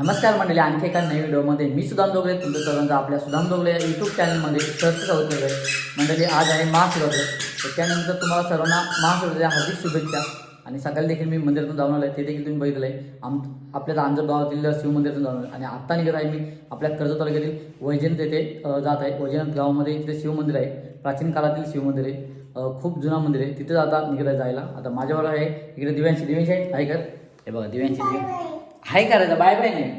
नमस्कार मंडळी आणखी एका नवीन व्हिडिओमध्ये मी सुदाम दोगले तुमचं सर्वांचं आपल्या सुदाम दोगले या यूट्यूब चॅनलमध्ये सर्च करत आहे मंडळी आज आहे महाशिवरात्र. तर त्यानंतर तुम्हाला सर्वांना महाशिवरात्रीच्या हार्दिक शुभेच्छा. आणि सकाळी देखील मी मंदिरातून जाऊन आलो आहे ते देखील तुम्ही बघितलं आहे आम आपल्या आंजर गावातील शिवमंदिरातून जाऊन आलो आणि आत्ता निघत आहे मी आपल्या कर्जत तालुक्यातील वैजंत येथे जात आहे. वैजनाथ गावामध्ये इथे शिवमंदिर आहे. प्राचीन काळातील शिवमंदिर आहे. खूप जुना मंदिर आहे. तिथे जाता निघत आहे जायला. आता माझ्याबरोबर आहे इकडे दिव्यांशी. दिव्यांशी आहे? आहे कर हे बघा दिव्यांशी. दिव्या हाय करायचं. बाय बाय नाही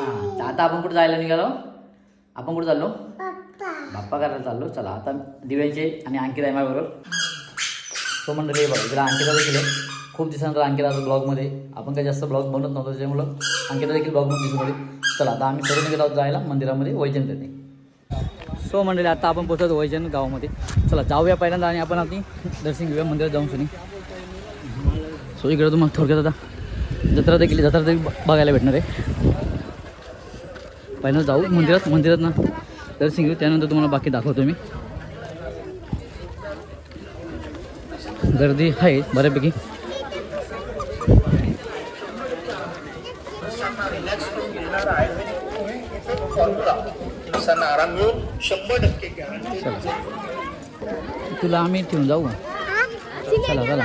हां आता आपण कुठं जायला निघालो? आपण कुठं चाललो? बाप्पा करायला चाललो. चला आता दिव्यांचे आणि अंकित आहे माझ्याबरोबर. तो मंडळी हे बघा इकडे अंकिता देखील खूप दिवसानंतर अंकिताचा ब्लॉगमध्ये. आपण काही जास्त ब्लॉग बनत नव्हतो त्याच्यामुळं अंकिता देखील ब्लॉगमध्ये दिसून आली चला आता आम्ही सर्व निघालो आहोत जायला मंदिरामध्ये वैजंत येते सो मंडळी आता आपण पोहोचतो वैजन गावामध्ये. चला जाऊया पहिल्यांदा आणि आपण आधी दर्शन घेऊया मंदिरात जाऊन सुनी. सो इकडे तुम्हाला थोडक्यात आता जत्रा देखील जत्रा देखील बघायला भेटणार आहे. पहिल्यांदा जाऊ. मंदिरात मंदिरात ना दर्शन घेऊ. त्यानंतर तुम्हाला बाकी दाखवतो मी. गर्दी आहे बऱ्यापैकी. तुला आम्ही ठेवून जाऊ चला चला.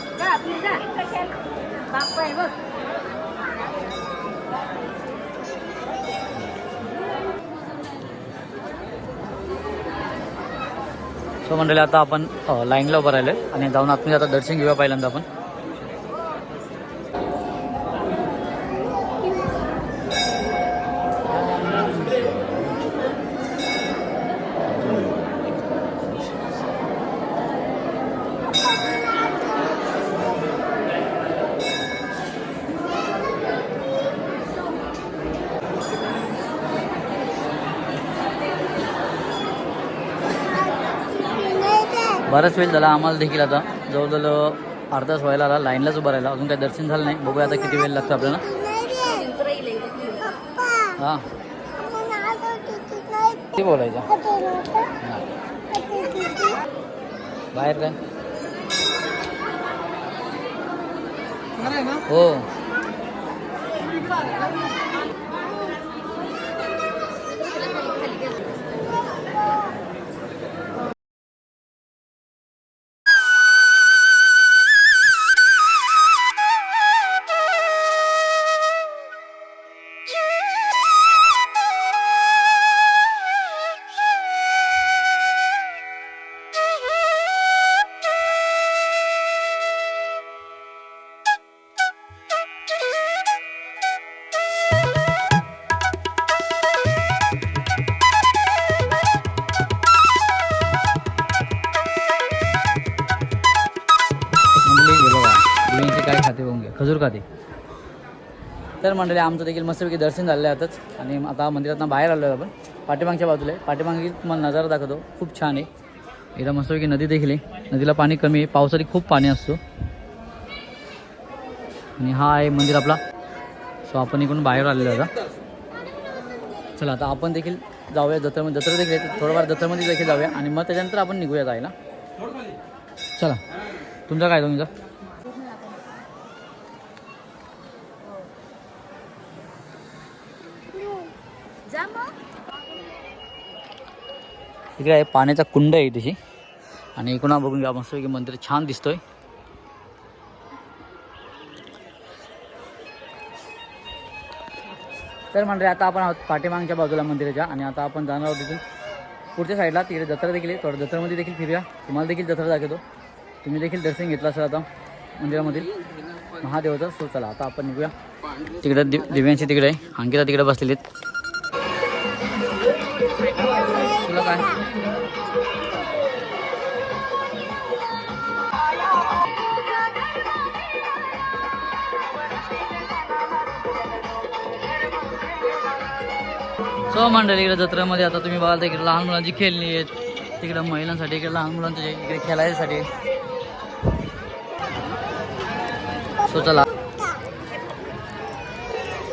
जा, आपली जा. बाप्पा आहे बघ सो मंडळी आता आपण लाईनला उभं राहिलं आणि जाऊन आतमध्ये आता दर्शन घेऊया पहिल्यांदा आपण बराच वेळ झाला आम्हाला देखील आता. जवळजवळ अर्धा तास व्हायला आला लाईनलाच उभा राहिला. अजून काही दर्शन झालं नाही. बघूया आता किती वेळ लागतो आपल्याला. हां. किती बोलायचं? हां. बाहेर काय? हो. तर मंडळी आमचं देखील मस्तपैकी दर्शन झालेलं आहे आताच. आणि आता मंदिरातनं बाहेर आलो आहे आपण. पाठीमागच्या बाजूला आहे. पाठीमागे तुम्हाला नजारा दाखवतो. खूप छान आहे. इथं मस्तपैकी नदी देखील आहे. नदीला पाणी कमी आहे. पावसाळी खूप पाणी असतो. आणि हा आहे मंदिर आपला. सो आपण इकडून बाहेर आलेलो आहे आता. चला आता आपण देखील जाऊया जत्रेमध्ये जत्रा देखील थोडंफार जत्रेमध्ये देखील जाऊया. आणि मग त्याच्यानंतर आपण निघूया जायला. चला. तुमचा काय तुमचा? इकडे आहे पाण्याचा कुंड आहे तशी आणि इकडून बघून घ्या मस्त की मंदिर छान दिसतोय. तर म्हणजे आता आपण आहोत पाठीमागच्या बाजूला मंदिराच्या आणि आता आपण जाणार आहोत तिथून पुढच्या साईडला. तिकडे जत्रा देखील आहे. थोडं जत्रामध्ये देखील फिरूया. तुम्हाला देखील जत्रा दाखवतो. तुम्ही देखील दर्शन घेतलं असेल आता मंदिरामधील महादेवाचं. सो चला आता आपण निघूया. तिकडे दिव्यांशी तिकडे आहे. अंकिता तिकडे बसलेली आहेत. सो मंडळी इकडे जत्रेमध्ये आता तुम्ही बघाल तर इकडे लहान मुलांची खेळणी आहेत. तिकडे महिलांसाठी इकडे लहान मुलांचे इकडे खेळायसाठी. सो चला.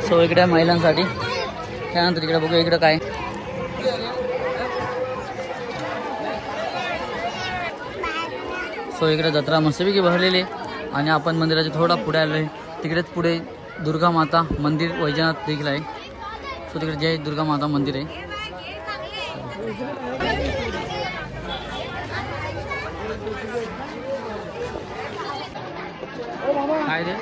सो इकडे आहे महिलांसाठी. त्यानंतर इकडे बघूया इकडे काय. सो इकडे जत्रा मस्तपैकी भरलेली आहे. आणि आपण मंदिराच्या थोडा पुढे आलो आहे तिकडेच पुढे दुर्गा माता मंदिर वैजनाथ देखील आहे. सो तिकडे जय दुर्गा माता मंदिर आहे काय रे।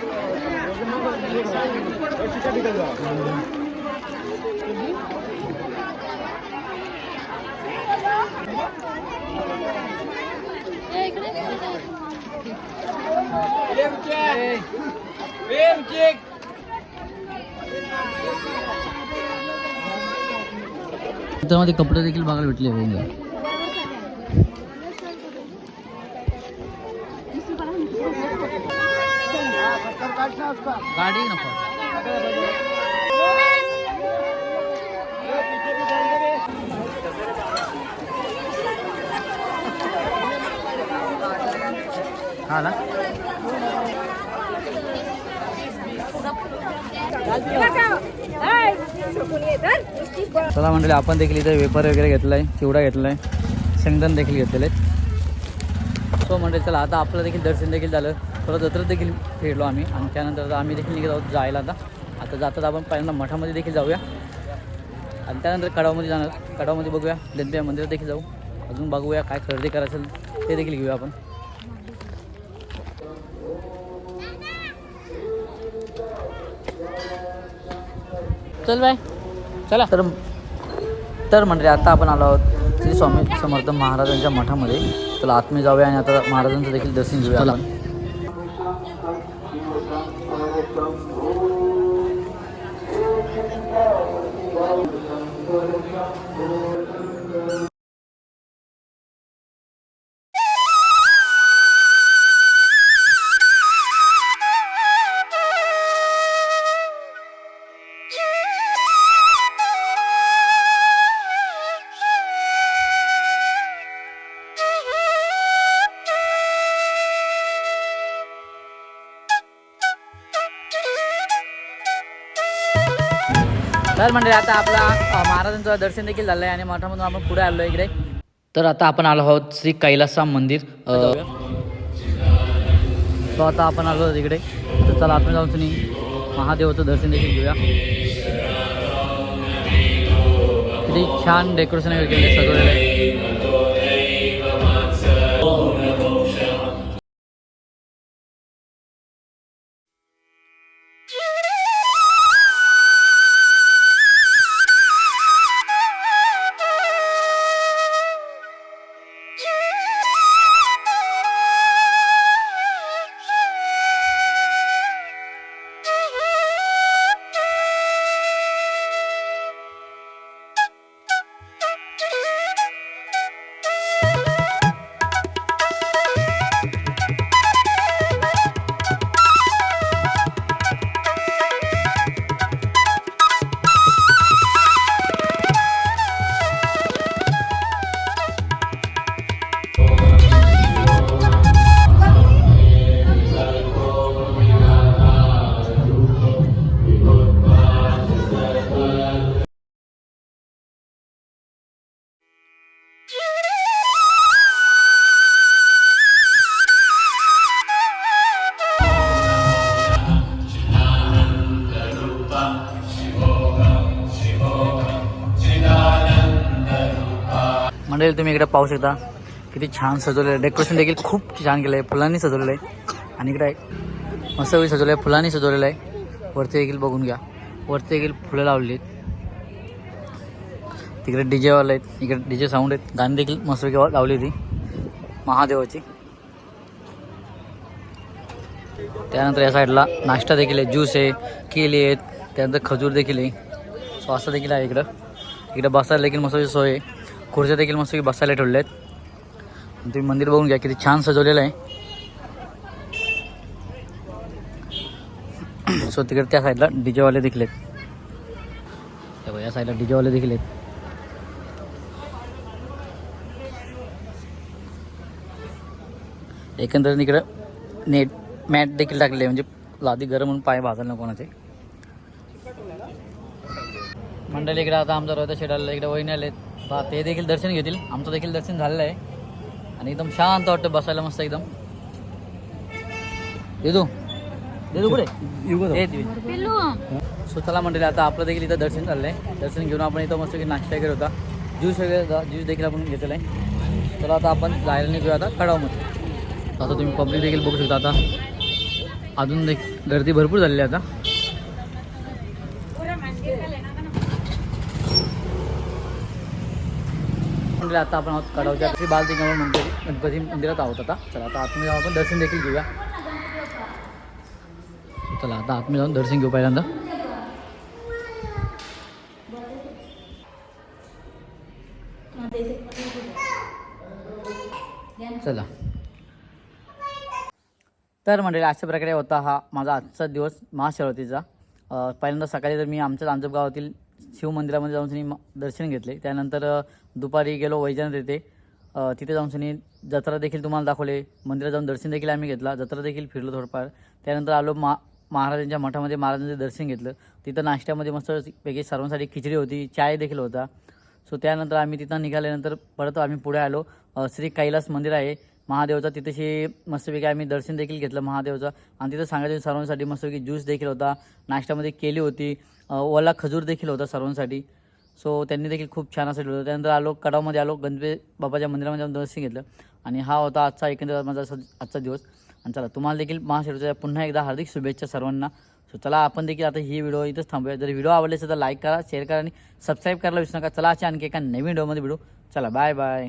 त्यामध्ये कपडे देखील बघायला भेटले पाहिजे गाडी नको. हा ना? चला मंडळी आपण देखील इथे वेपर वगैरे घेतलाय आहे चिवडा घेतलाय आहे शेंगदाण देखील घेतलेले सो मंडळी चला आता आपलं देखील दर्शन देखील झालं. थोडं जत्रत देखील फिरलो आम्ही आणि त्यानंतर आता आम्ही देखील निघत आहोत जायला आता. आता जातात आपण पहिल्यांदा मठामध्ये देखील जाऊया. आणि त्यानंतर कडावमध्ये जाणार कडावमध्ये बघूया दंत्या मंदिरात देखील जाऊ. अजून बघूया काय खरेदी करायचं असेल ते देखील घेऊया आपण. चल बाय. चला. तर तर म्हणजे आता आपण आलो आहोत श्री स्वामी समर्थ महाराजांच्या मठामध्ये. चला आतमध्ये जाऊया आणि आता महाराजांचं देखील दर्शन घेऊया तर म्हणजे आता आपला महाराजांचं दर्शन देखील झालं आहे आणि मठामधून आपण पुढे आलो इकडे. तर आता आपण आलो आहोत श्री कैलासा मंदिर तो आता आपण आलो आहोत इकडे. तर चला आपण जाऊन तुम्ही महादेवाचं दर्शन देखील घेऊया. किती छान डेकोरेशन वगैरे केले सजवलेलं आहे. मंडळी तुम्ही इकडे पाहू शकता. किती छान सजवलेलं आहे. डेकोरेशन देखील खूप छान केलं आहे फुलांनी सजवलेलं आहे. आणि इकडे मस्त सजवलं आहे. फुलांनी सजवलेलं आहे. वरती देखील बघून घ्या. वरती देखील फुलं लावली आहेत. तिकडे डी जेवाले आहेत. इकडे डी जे साऊंड आहेत. गाणी देखील मस्तपैकी लावली होती. महादेवाची. त्यानंतर या साईडला नाश्ता देखील आहे. ज्यूस आहे केली आहेत. त्यानंतर खजूर देखील आहे. सो असं देखील आहे इकडं. इकडं बसायला देखील मस्त सोय आहे. खुर्च्या देखील मस्त बसायला ठेवल्या आहेत आणि तुम्ही मंदिर बघून घ्या किती छान सजवलेलं आहे. सो तिकडे त्या साईडला डीजेवाले देखील आहेत या साईडला डीजेवाले देखील आहेत एकंदरीत इकडं नेट मॅट देखील टाकले म्हणजे लादी गरम म्हणून पाय भाजायला नको कोणाचे. मंडळी इकडे आता आमचा रोहित शेडाला इकडे वहिनी आलेत. आता ते देखील दर्शन घेतील. आमचं देखील दर्शन झालेलं आहे. आणि एकदम शांत वाटतं बसायला मस्त एकदम. देदू. देदू कुठे? ये तुम्ही. पिल्लू सो चला मंडळी आता आपलं देखील इथं दर्शन चाललं आहे दर्शन घेऊन आपण इथं मस्त की नाश्ता वगैरे होता. ज्यूस वगैरे ज्यूस देखील आपण घेतलेला आहे. चला आता आपण जायला निघूया आता कडावमध्ये. आता तुम्ही पब्लिक देखील बघू शकता आता. अजून देखील गर्दी भरपूर झालेली आहे आता. म्हणजे आता आपण आहोत कडावच्या श्री बालदिंगावर मंदिर गणपती मंदिरात आहोत आता. चला आता आतमध्ये आपण दर्शन देखील घेऊया. चला आता आतमध्ये जाऊन दर्शन घेऊ पहिल्यांदा. चला. तर मंडळी अशा प्रकारे होता हा माझा आजचा दिवस महाशिवरात्रीचा पहिल्यांदा सकाळी तर मी आमच्या आंजप गावातील शिव मंदिरामध्ये जाऊन त्यांनी दर्शन घेतले. त्यानंतर दुपारी गेलो वैजनाथ येथे. तिथे जाऊन त्यांनी जत्रा देखील तुम्हाला दाखवले. मंदिरात जाऊन दर्शन देखील आम्ही घेतला. जत्रा देखील फिरलो थोडंफार. त्यानंतर आलो मा महाराजांच्या मठामध्ये महाराजांचं दर्शन घेतलं. तिथं नाश्त्यामध्ये मस्त पैकी सर्वांसाठी खिचडी होती. चाय देखील होता. सो त्यानंतर आम्ही तिथं निघाल्यानंतर परत आम्ही पुढे आलो. श्री कैलास मंदिर आहे. महादेवचा तिथेशी मस्तपैकी आम्ही दर्शन देखील घेतलं महादेवचं. आणि तिथं सांगायचं सर्वांसाठी मस्तपैकी ज्यूस देखील होता. नाश्त्यामध्ये केली होती. ओला खजूर देखील होता सर्वांसाठी. सो त्यांनी देखील खूप छान असं ठेवलं. त्यानंतर आलो कडावमध्ये आलो गणपती बाबाच्या मंदिरामध्ये दर्शन घेतलं. आणि हा होता आजचा एकंदर माझा असा- आजचा दिवस. आणि चला तुम्हाला देखील महाशिवराच्या पुन्हा एकदा हार्दिक शुभेच्छा सर्वांना. सो चला आपण देखील आता ही व्हिडिओ इथंच थांबूया. जर व्हिडिओ आवडले असेल तर लाईक करा शेअर करा आणि सबस्क्राईब करायला विसरू नका. चला अशा आणखी एका नवीन व्हिडिओमध्ये भेटू. चला बाय बाय